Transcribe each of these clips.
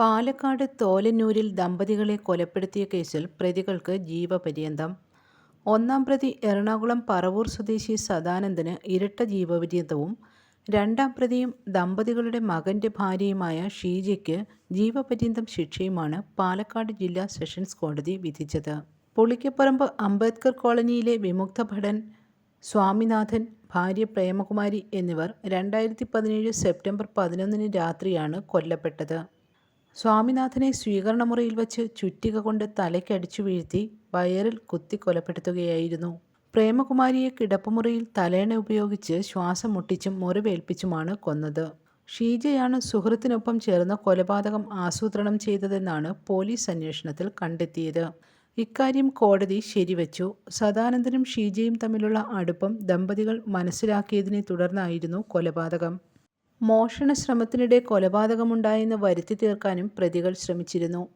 പാലക്കാട് തോലന്നൂരിൽ ദമ്പതികളെ കൊലപ്പെടുത്തിയ കേസിൽ പ്രതികൾക്ക് ജീവപര്യന്തം. ഒന്നാം പ്രതി എറണാകുളം പറവൂർ സ്വദേശി സദാനന്ദന് ഇരട്ട ജീവപര്യന്തവും രണ്ടാം പ്രതിയും ദമ്പതികളുടെ മകന്റെ ഭാര്യയുമായ ഷീജയ്ക്ക് ജീവപര്യന്തം ശിക്ഷയുമാണ് പാലക്കാട് ജില്ലാ സെഷൻസ് കോടതി വിധിച്ചത്. പുളിക്കപ്പറമ്പ് അംബേദ്കർ കോളനിയിലെ വിമുക്ത ഭടൻ സ്വാമിനാഥൻ ഭാര്യ പ്രേമകുമാരി എന്നിവർ രണ്ടായിരത്തി പതിനേഴ് സെപ്റ്റംബർ പതിനൊന്നിന് രാത്രിയാണ് കൊല്ലപ്പെട്ടത്. സ്വാമിനാഥനെ സ്വീകരണമുറിയിൽ വച്ച് ചുറ്റിക കൊണ്ട് തലയ്ക്കടിച്ചു വീഴ്ത്തി വയറിൽ കുത്തി കൊലപ്പെടുത്തുകയായിരുന്നു. പ്രേമകുമാരിയെ കിടപ്പുമുറിയിൽ തലേണ ഉപയോഗിച്ച് ശ്വാസം മുട്ടിച്ചും മുറിവേൽപ്പിച്ചുമാണ് കൊന്നത്. ഷീജയാണ് സുഹൃത്തിനൊപ്പം ചേർന്ന് കൊലപാതകം ആസൂത്രണം ചെയ്തതെന്നാണ് പോലീസ് അന്വേഷണത്തിൽ കണ്ടെത്തിയത്. ഇക്കാര്യം കോടതി ശരിവച്ചു. സദാനന്ദനും ഷീജയും തമ്മിലുള്ള അടുപ്പം ദമ്പതികൾ മനസ്സിലാക്കിയതിനെ തുടർന്നായിരുന്നു കൊലപാതകം. മോഷണ ശ്രമത്തിനിടെ കൊലപാതകമുണ്ടായെന്ന് വരുത്തി തീർക്കാനും പ്രതികൾ ശ്രമിച്ചിരുന്നു.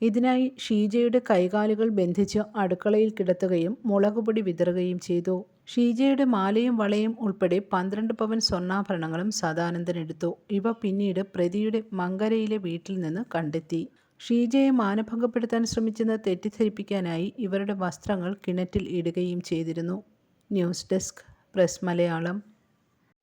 ഇതിനായി ഷീജയുടെ കൈകാലുകൾ ബന്ധിച്ച് അടുക്കളയിൽ കിടത്തുകയും മുളകുപൊടി വിതറുകയും ചെയ്തു. ഷീജയുടെ മാലയും വളയും ഉൾപ്പെടെ പന്ത്രണ്ട് പവൻ സ്വർണാഭരണങ്ങളും സദാനന്ദൻ എടുത്തു ഇവ പിന്നീട് പ്രതിയുടെ മങ്കരയിലെ വീട്ടിൽ നിന്ന് കണ്ടെത്തി. ഷീജയെ മാനഭംഗപ്പെടുത്താൻ ശ്രമിച്ചെന്ന് തെറ്റിദ്ധരിപ്പിക്കാനായി ഇവരുടെ വസ്ത്രങ്ങൾ കിണറ്റിൽ ഇടുകയും ചെയ്തിരുന്നു. News desk press Malayalam.